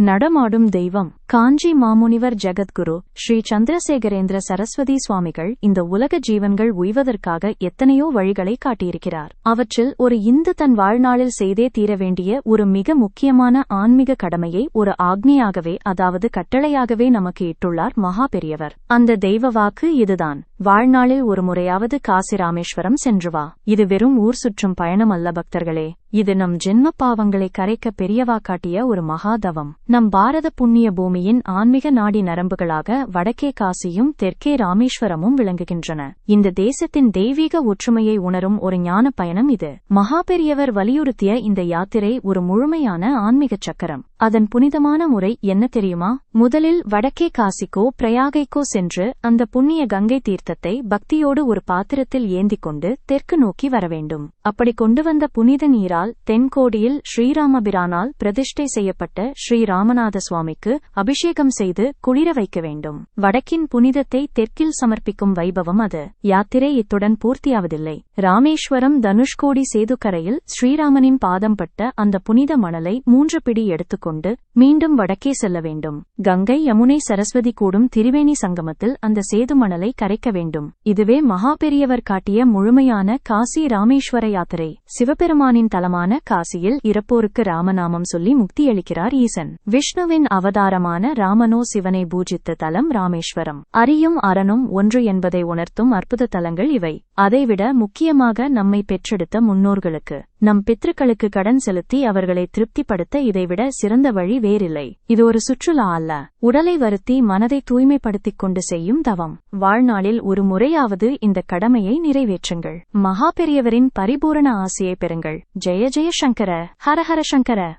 நடமாடும் தெய்வம். காஞ்சி மாமுனிவர் ஜெகத்குரு ஸ்ரீ சந்திரசேகரேந்திர சரஸ்வதி சுவாமிகள் இந்த உலக ஜீவன்கள் உய்வதற்காக எத்தனையோ வழிகளை காட்டியிருக்கிறார். அவற்றில் ஒரு இந்து தன் வாழ்நாளில் செய்தே தீர வேண்டிய ஒரு மிக முக்கியமான ஆன்மீக கடமையை ஒரு ஆக்னியாகவே அதாவது கட்டளையாகவே நமக்கு இட்டுள்ளார் மகா பெரியவர். அந்த தெய்வ வாக்கு இதுதான். வாழ்நாளில் ஒரு முறையாவது காசி ராமேஸ்வரம் சென்று வா. இது வெறும் ஊர் சுற்றும் பயணம் அல்ல பக்தர்களே. இது நம் ஜென்ம பாவங்களை கரைக்க பெரியவா காட்டிய ஒரு மகாதவம் நம் பாரத புண்ணிய பூமி பூமியின் ஆன்மீக நாடி நரம்புகளாக வடக்கே காசியும் தெற்கே ராமேஸ்வரமும் விளங்குகின்றன. இந்த தேசத்தின் தெய்வீக ஒற்றுமையை உணரும் ஒரு ஞான பயணம் இது. மகா பெரியவர் வலியுறுத்திய இந்த யாத்திரை ஒரு முழுமையான ஆன்மீக சக்கரம். அதன் புனிதமான முறை என்ன தெரியுமா? முதலில் வடக்கே காசிக்கோ பிரயாகைக்கோ சென்று அந்த புண்ணிய கங்கை தீர்த்தத்தை பக்தியோடு ஒரு பாத்திரத்தில் ஏந்தி கொண்டு தெற்கு நோக்கி வர வேண்டும் அப்படி கொண்டு வந்த புனித நீரால் தென்கோடியில் ஸ்ரீராமபிரானால் பிரதிஷ்டை செய்யப்பட்ட ஸ்ரீராமநாத சுவாமிக்கு அபிஷேகம் செய்து குளிர வைக்க வேண்டும். வடக்கின் புனிதத்தை தெற்கில் சமர்ப்பிக்கும் வைபவம் அது. யாத்திரை இத்துடன் பூர்த்தியாவதில்லை. ராமேஸ்வரம் தனுஷ்கோடி சேதுக்கரையில் ஸ்ரீராமனின் பாதம் பட்ட அந்த புனித மணலை மூன்று பிடி எடுத்துக்கொண்டு மீண்டும் வடக்கே செல்ல வேண்டும். கங்கை யமுனை சரஸ்வதி கூடும் திரிவேணி சங்கமத்தில் அந்த சேது மணலை கரைக்க வேண்டும். இதுவே மகா பெரியவர் காட்டிய முழுமையான காசி ராமேஸ்வர யாத்திரை. சிவபெருமானின் தலமான காசியில் இறப்போருக்கு ராமநாமம் சொல்லி முக்தியளிக்கிறார் ஈசன். விஷ்ணுவின் அவதாரமான ராமனோ சிவனை பூஜித்த தலம் ராமேஸ்வரம். அரியும் அரணும் ஒன்று என்பதை உணர்த்தும் அற்புத தலங்கள் இவை. அதைவிட முக்கியமாக நம்மை பெற்றெடுத்த முன்னோர்களுக்கு நம் பித்ருக்களுக்கு கடன் செலுத்தி அவர்களை திருப்திப்படுத்த இதைவிட சிறந்த வழி வேறில்லை. இது ஒரு சுற்றுலா அல்ல. உடலை வருத்தி மனதை தூய்மைப்படுத்திக் கொண்டு செய்யும் தவம். வாழ்நாளில் ஒரு முறையாவது இந்த கடமையை நிறைவேற்றுங்கள். மகா பெரியவரின் பரிபூரண ஆசையை பெறுங்கள். ஜெய ஜெய சங்கர ஹரஹர சங்கர.